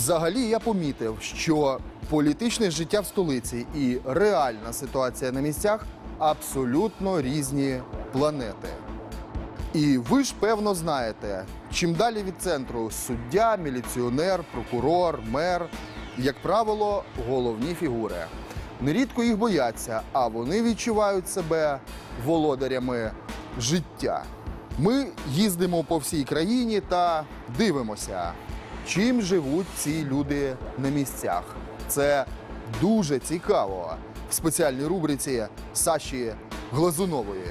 Взагалі я помітив, що політичне життя в столиці і реальна ситуація на місцях абсолютно різні планети. І ви ж певно знаєте, чим далі від центру суддя, міліціонер, прокурор, мер, як правило, головні фігури. Нерідко їх бояться, а вони відчувають себе володарями життя. Ми їздимо по всій країні та дивимося, чим живуть ці люди на місцях. Це дуже цікаво в спеціальній рубриці Саші Глазунової.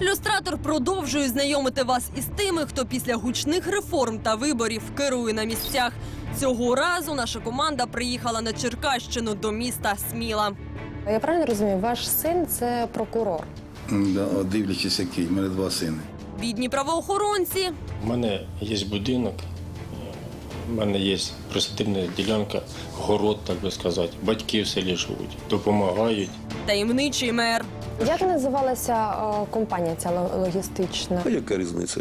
Люстратор продовжує знайомити вас із тими, хто після гучних реформ та виборів керує на місцях. Цього разу наша команда приїхала на Черкащину до міста Сміла. Я правильно розумію, ваш син це прокурор. Да, дивлячись, який. У мене два сини. Бідні правоохоронці У мене є будинок, у мене є присадибна ділянка, город, так би сказати. Батьки в селі живуть, допомагають. таємничий мер. Як називалася е, компанія ця ло- логістична? А яка різниця?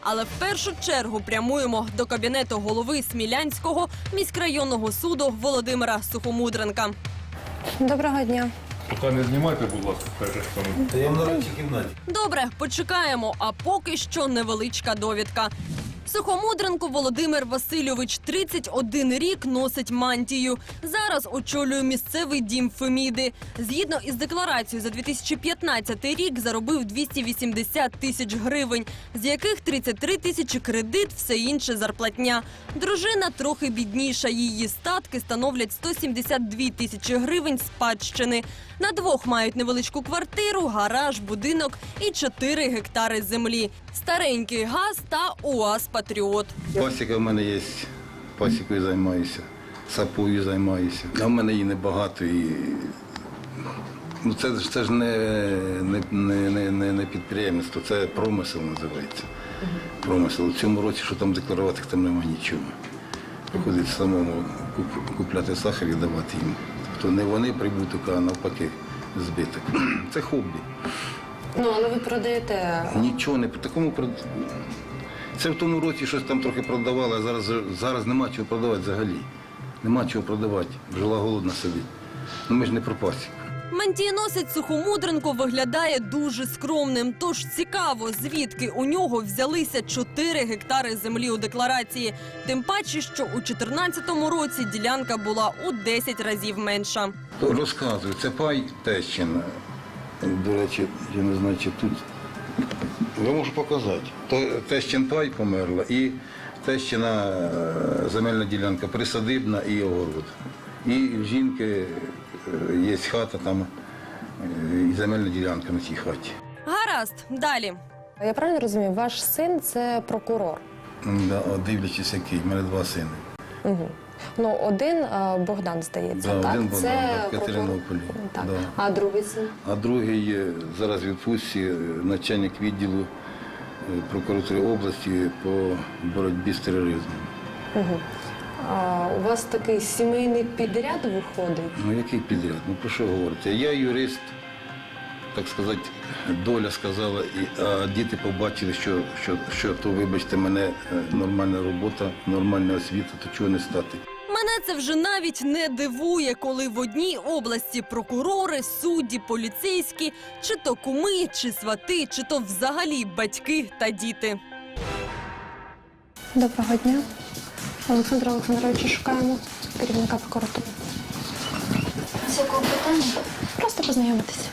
Але в першу чергу прямуємо до кабінету голови Смілянського міськрайонного суду Володимира Сухомудренка. Доброго дня. Поки не знімайте, будь ласка, перше. Добре, почекаємо. А поки що невеличка довідка. Сухомудренко Володимир Васильович 31 рік носить мантію. Зараз очолює місцевий дім Феміди. Згідно із декларацією за 2015 рік заробив 280 тисяч гривень, з яких 33 тисячі кредит, все інше зарплатня. Дружина трохи бідніша. Її статки становлять 172 тисячі гривень спадщини. На двох мають невеличку квартиру, гараж, будинок і 4 гектари землі. Старенький газ та УАЗ Патріот. Пасіка в мене є, пасікою займаюся, сапою займаюся. А в мене її небагато і. Ну, це, ж- це ж не, не, не, не, не, підприємництво, це промисел називається. Промисел. У цьому році, що там декларувати, там немає нічого. Приходить самому куп- купляти сахар і давати їм. Тобто не вони прибуток, а навпаки збиток. Це хобі. Ну, але ви продаєте. Нічого не по такому прод- Це в тому році щось там трохи продавали, а зараз, зараз нема чого продавати взагалі. Нема чого продавати. Жила голодна собі. Ну ми ж не про пасіку. Мантієносець Сухомудренко виглядає дуже скромним. Тож цікаво, звідки у нього взялися 4 гектари землі у декларації. Тим паче, що у 2014 році ділянка була у 10 разів менша. Розказую, це пай Тещина. До речі, я не знаю, чи тут. Я можу показати. То Тещин пай померла і Тещина е, земельна ділянка присадибна і огород. І в жінки е, є хата там е, і земельна ділянка на цій хаті. Гаразд, далі. Я правильно розумію, ваш син це прокурор. Да, от дивлячись, який. У мене два сини. Угу. Ну, один е, Богдан, здається, Да, так? один Богдан, це так, в Катеринополі. Так. Да. А другий син? А другий е, зараз в відпустці е, начальник відділу е, прокуратури області по боротьбі з тероризмом. Угу. А, у вас такий сімейний підряд виходить? Ну який підряд? Ну про що говорити? Я юрист, так сказати, доля сказала, і, а діти побачили, що, що, що то, вибачте, мене е, нормальна робота, нормальна освіта, то чого не стати. Мене це вже навіть не дивує, коли в одній області прокурори, судді, поліцейські, чи то куми, чи свати, чи то взагалі батьки та діти. Доброго дня. Олександра Олександровича шукаємо керівника прокуратури. З якого питання? Просто познайомитися.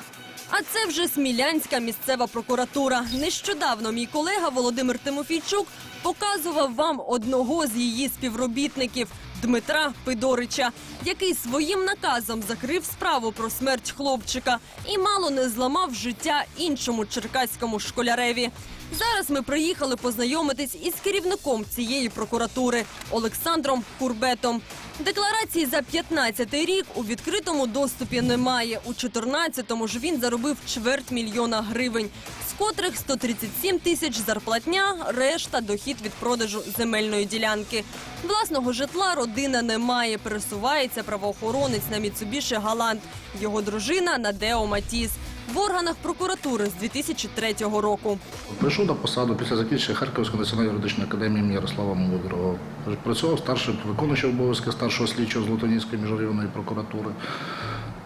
Це вже Смілянська місцева прокуратура. Нещодавно мій колега Володимир Тимофійчук показував вам одного з її співробітників Дмитра Пидорича, який своїм наказом закрив справу про смерть хлопчика і мало не зламав життя іншому черкаському школяреві. Зараз ми приїхали познайомитись із керівником цієї прокуратури Олександром Курбетом. Декларації за 15 рік у відкритому доступі немає. У 14-му ж він заробив чверть мільйона гривень, з котрих 137 тисяч зарплатня, решта дохід від продажу земельної ділянки. Власного житла родина не має. Пересувається правоохоронець на Міцубіші Галант. Його дружина на Део Матіс. В органах прокуратури з 2003 року. Прийшов на посаду після закінчення Харківської національної юридичної академії імені Ярослава Мудрого. Працював старшим виконуючим обов'язки старшого слідчого Золотоніської міжрайонної прокуратури.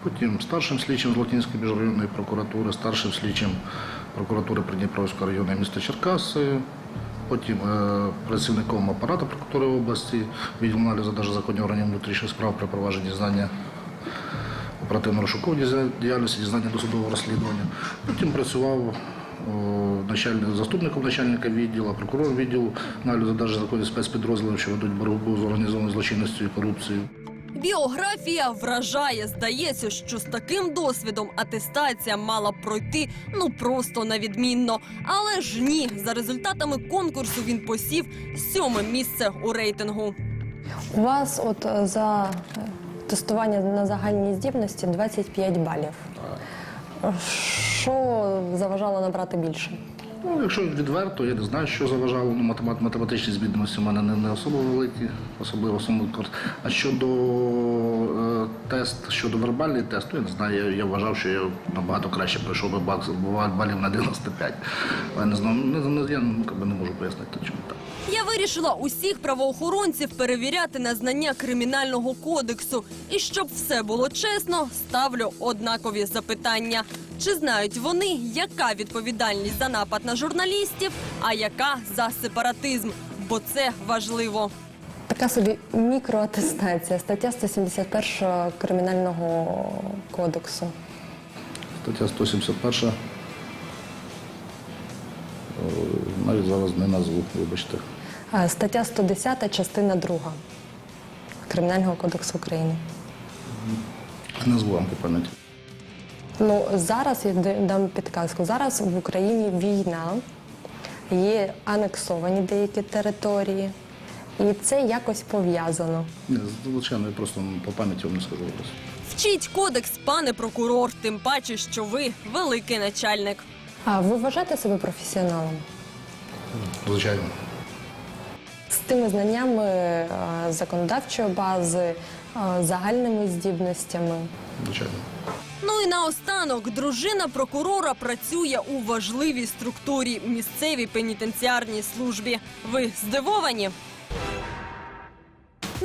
Потім старшим слідчим Золотоніської міжрайонної прокуратури, старшим слідчим прокуратури Придніпровського району міста Черкаси. Потім е, працівником апарату прокуратури області, відділ аналізу даже законів органів внутрішніх справ при провадженні знання оперативно-розшукової діяльності, дізнання досудового розслідування. Потім працював начальник, заступником начальника відділу, прокурором відділу аналізу навіть законів спецпідрозділів, що ведуть боротьбу з організованою злочинністю і корупцією. Біографія вражає. Здається, що з таким досвідом атестація мала б пройти ну просто на відмінно. Але ж ні, за результатами конкурсу він посів сьоме місце у рейтингу. У вас от е, за е, тестування на загальні здібності 25 балів. Що заважало набрати більше? Ну, якщо відверто, я не знаю, що заважало. Ну, математ, математичні здібності у мене не, не особо великі, особливо самий курс. А щодо е, тест, щодо вербальний тест, то я не знаю. Я, я вважав, що я набагато краще пройшов би бак, балів на 95. Але не знаю, не, не, я ну, не можу пояснити, чому так. Я вирішила усіх правоохоронців перевіряти на знання кримінального кодексу. І щоб все було чесно, ставлю однакові запитання. Чи знають вони, яка відповідальність за напад на журналістів, а яка за сепаратизм? Бо це важливо. Така собі мікроатестація, стаття 171 Кримінального кодексу. Стаття 171. О, Навіть зараз не назву, вибачте. Е, Стаття 110, частина 2 Кримінального кодексу України. Назву вам по пам'яті. Ну зараз я дам підказку. Зараз в Україні війна, є анексовані деякі території, і це якось пов'язано. Ні, звичайно, я просто по пам'яті вам не скажу зараз. Вчіть кодекс, пане прокурор, тим паче, що ви великий начальник. А ви вважаєте себе професіоналом? Звичайно. З тими знаннями е, законодавчої бази, е, загальними здібностями. Звичайно. Ну і наостанок, дружина прокурора працює у важливій структурі місцевій пенітенціарній службі. Ви здивовані?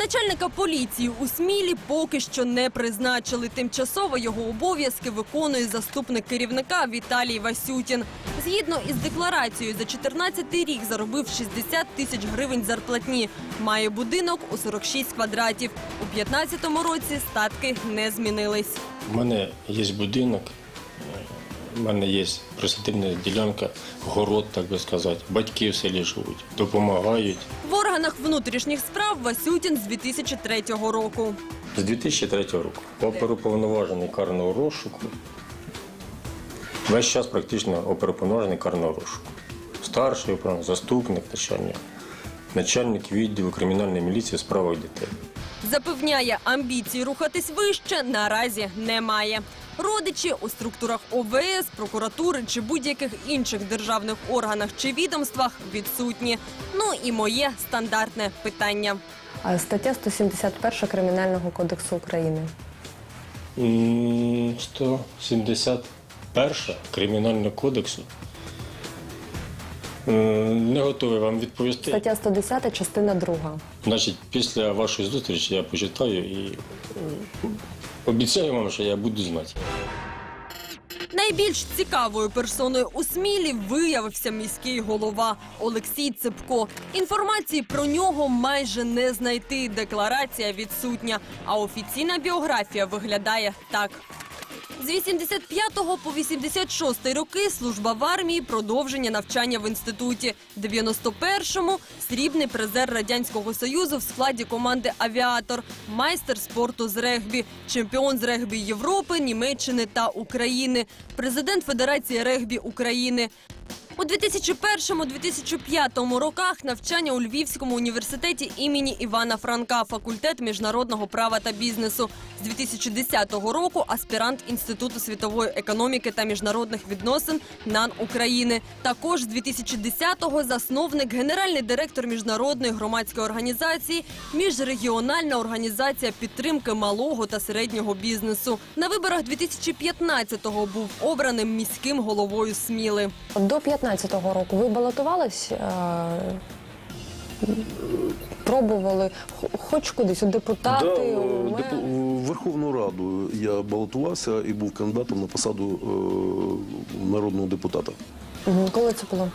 Начальника поліції у Смілі поки що не призначили. Тимчасово його обов'язки виконує заступник керівника Віталій Васютін. Згідно із декларацією, за 14-й рік заробив 60 тисяч гривень зарплатні. Має будинок у 46 квадратів. У 15-му році статки не змінились. У мене є будинок, у мене є присадибна ділянка, город, так би сказати. Батьки в селі живуть, допомагають. В органах внутрішніх справ Васютін з 2003 року. З 2003 року оперуповноважений карного розшуку. Весь час практично оперуповноважений карного розшуку. Старший заступник начальник, начальник відділу кримінальної міліції у справах дітей. Запевняє, амбіцій рухатись вище наразі немає. Родичі у структурах ОВС, прокуратури чи будь-яких інших державних органах чи відомствах відсутні. Ну і моє стандартне питання. Стаття 171 Кримінального кодексу України. М, 171 Кримінального кодексу. М, Не готовий вам відповісти. Стаття 110, частина 2. Значить, після вашої зустрічі я почитаю і е, обіцяю вам, що я буду знати. Найбільш цікавою персоною у Смілі виявився міський голова Олексій Цепко. Інформації про нього майже не знайти. Декларація відсутня, а офіційна біографія виглядає так. З 85 по 86 роки служба в армії, продовження навчання в інституті. 91-му – срібний призер радянського союзу в складі команди Авіатор, майстер спорту з регбі, чемпіон з регбі Європи, Німеччини та України, президент Федерації регбі України. У 2001-2005 роках навчання у Львівському університеті імені Івана Франка, факультет міжнародного права та бізнесу. З 2010 року аспірант Інституту світової економіки та міжнародних відносин НАН України. Також з 2010-го засновник, генеральний директор міжнародної громадської організації, міжрегіональна організація підтримки малого та середнього бізнесу. На виборах 2015-го був обраним міським головою Сміли. До 15-го року ви балотувались, е, пробували хоч кудись у депутати, Да, у е, в Верховну Раду я балотувався і був кандидатом на посаду е, народного депутата. Коли це було?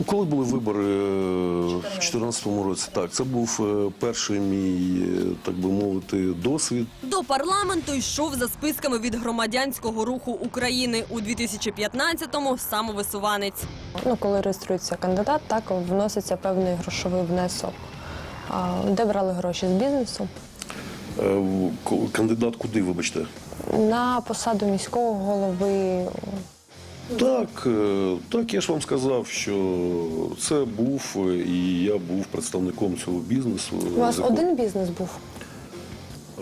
Ну, Коли були вибори е, в 2014 році, так це був е, перший мій, е, так би мовити, досвід. До парламенту йшов за списками від громадянського руху України у 2015-му самовисуванець. Ну, коли реєструється кандидат, так вноситься певний грошовий внесок. А, де брали гроші з бізнесу? Ко- Кандидат куди, вибачте? На посаду міського голови. Так, е, так, я ж вам сказав, що це був е, і я був представником цього бізнесу. У вас якого- один бізнес був?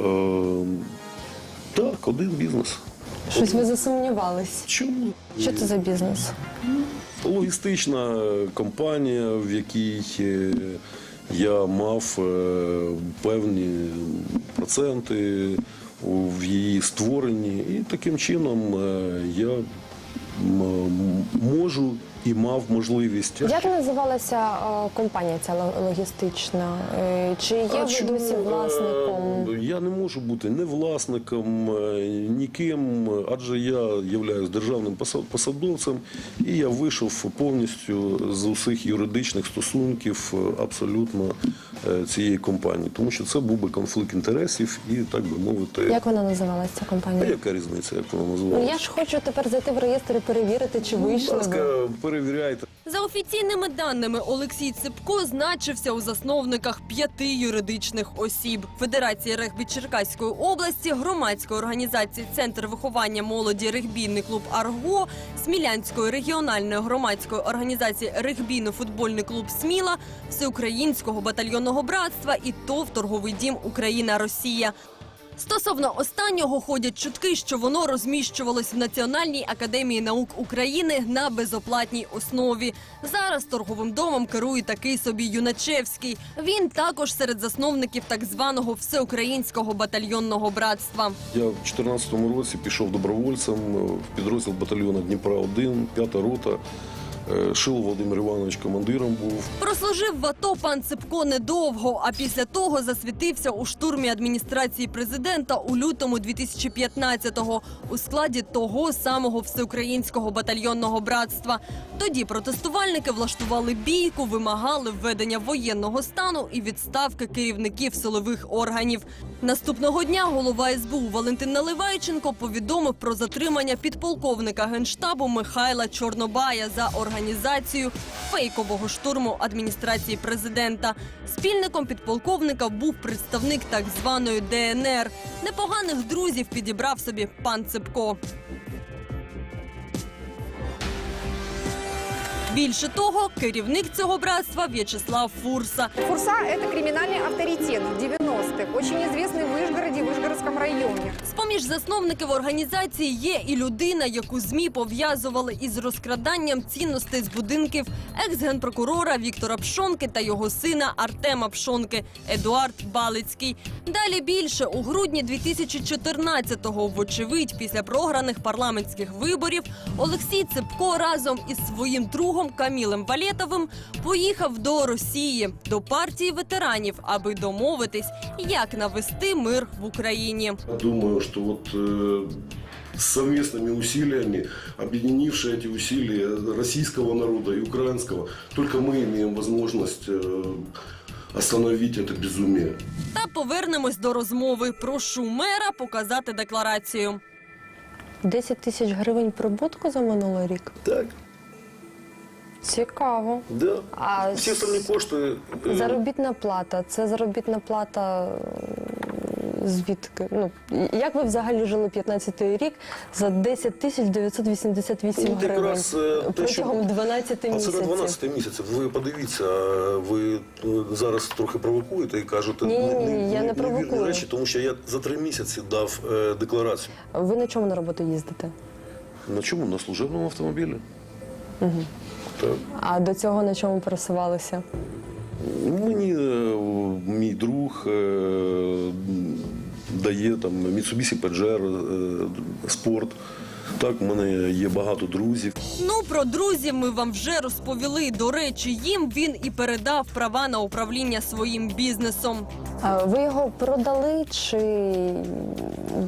Е, Так, один бізнес. Щось ви засумнівались. Чому? Що це за бізнес? Логістична компанія, в якій е, я мав певні проценти в її створенні, і таким чином я можу і мав можливість. Як називалася е, компанія ця логістична? Е, Чи є А ви чому, досі власником? е, Я не можу бути не власником, ніким, адже я являюсь державним посадовцем, і я вийшов повністю з усіх юридичних стосунків абсолютно цієї компанії, тому що це був би конфлікт інтересів і так би мовити. Як вона називалася ця А компанія? яка різниця, як вона Ну, називалася? я ж хочу тепер зайти в реєстр і перевірити, чи Будь вийшли ви. ласка, перевіряйте. За офіційними даними, Олексій Ципко значився у засновниках п'яти юридичних осіб: Федерації регбі Черкаської області, громадської організації Центр виховання молоді регбійний клуб Арго, Смілянської регіональної громадської організації регбійно-футбольний клуб Сміла, Всеукраїнського батальйонного братства і ТОВ торговий дім Україна Росія. Стосовно останнього ходять чутки, що воно розміщувалось в Національній академії наук України на безоплатній основі. Зараз торговим домом керує такий собі Юначевський. Він також серед засновників так званого всеукраїнського батальйонного братства. Я в 2014 році пішов добровольцем в підрозділ батальйону Дніпра 1 п'ята рота. Е, Шило Володимир Іванович командиром був. Прослужив в АТО пан Ципко недовго, а після того засвітився у штурмі адміністрації президента у лютому 2015-го у складі того самого всеукраїнського батальйонного братства. Тоді протестувальники влаштували бійку, вимагали введення воєнного стану і відставки керівників силових органів. Наступного дня голова СБУ Валентин Наливайченко повідомив про затримання підполковника генштабу Михайла Чорнобая за організацію фейкового штурму адміністрації президента. Спільником підполковника був представник так званої ДНР. Непоганих друзів підібрав собі пан Ципко. Більше того, керівник цього братства В'ячеслав Фурса. Фурса – это криминальный авторитет 90-х, очень известный в Вышгороде и Вышгородском районе. З-поміж засновників організації є і людина, яку змі пов'язували із розкраданням цінностей з будинків екс-генпрокурора Віктора Пшонки та його сина Артема Пшонки Едуард Балицький. Далі більше у грудні 2014-го, вочевидь, після програних парламентських виборів, Олексій Цепко разом із своїм другом Камілем Валєтовим поїхав до Росії до партії ветеранів, аби домовитись, як навести мир в Україні. Думаю, что вот э, с совместными усилиями, объединившие эти усилия российского народа и украинского, только мы имеем возможность э, остановить это безумие. Та повернемось до розмови. Прошу мера показати декларацію. 10 тисяч гривень прибутку за минулий рік. Так, Цікаво. да. А Всі остальні кошти. е, заробітна плата це заробітна плата звідки? Ну як ви взагалі жили 15-й рік за 10 тисяч 988 Ну, гривень якраз, е, те, що- протягом 12 А це місяців? на 12 місяців. Ви подивіться, ви е, зараз трохи провокуєте і кажете Ні-ні-ні, я не невірні провокую. речі, тому що я за три місяці дав е, декларацію. Ви на чому на роботу їздите? На чому? На служебному автомобілі. Так. А до цього на чому пересувалися? Мені е, мій друг е, дає там Mitsubishi Pajero, е, спорт. Так, в мене є багато друзів. Ну про друзів ми вам вже розповіли. До речі, їм він і передав права на управління своїм бізнесом. А ви його продали чи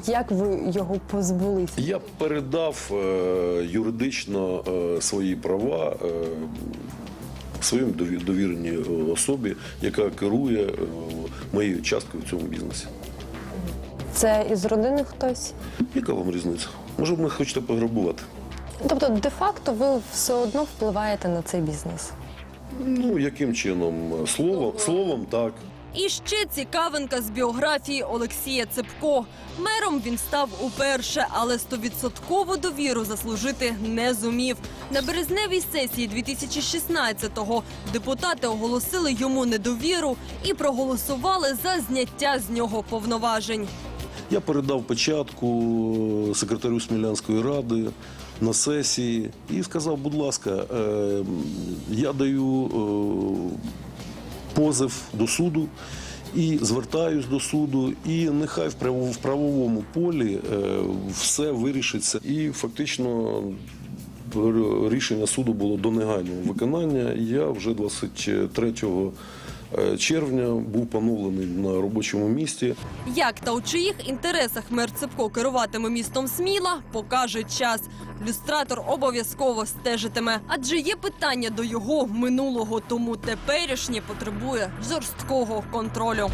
як ви його позбулися? Я передав е, юридично е, свої права е, своїм дові- довіреній особі, яка керує е, моєю часткою в цьому бізнесі. Це із родини хтось? Яка вам різниця? Може, ви мене хочете пограбувати? Тобто, де-факто ви все одно впливаєте на цей бізнес. Ну, яким чином? Словом, словом так. І ще цікавинка з біографії Олексія Цепко. Мером він став уперше, але стовідсоткову довіру заслужити не зумів. На березневій сесії 2016-го депутати оголосили йому недовіру і проголосували за зняття з нього повноважень. Я передав печатку секретарю Смілянської ради на сесії і сказав, будь ласка, е, я даю е, позов до суду і звертаюсь до суду, і нехай в правовому полі е, все вирішиться. І фактично рішення суду було до негайного виконання. Я вже 23 е, червня був поновлений на робочому місці. Як та у чиїх інтересах мер Цепко керуватиме містом Сміла, покаже час. Люстратор обов'язково стежитиме, адже є питання до його минулого, тому теперішнє потребує жорсткого контролю.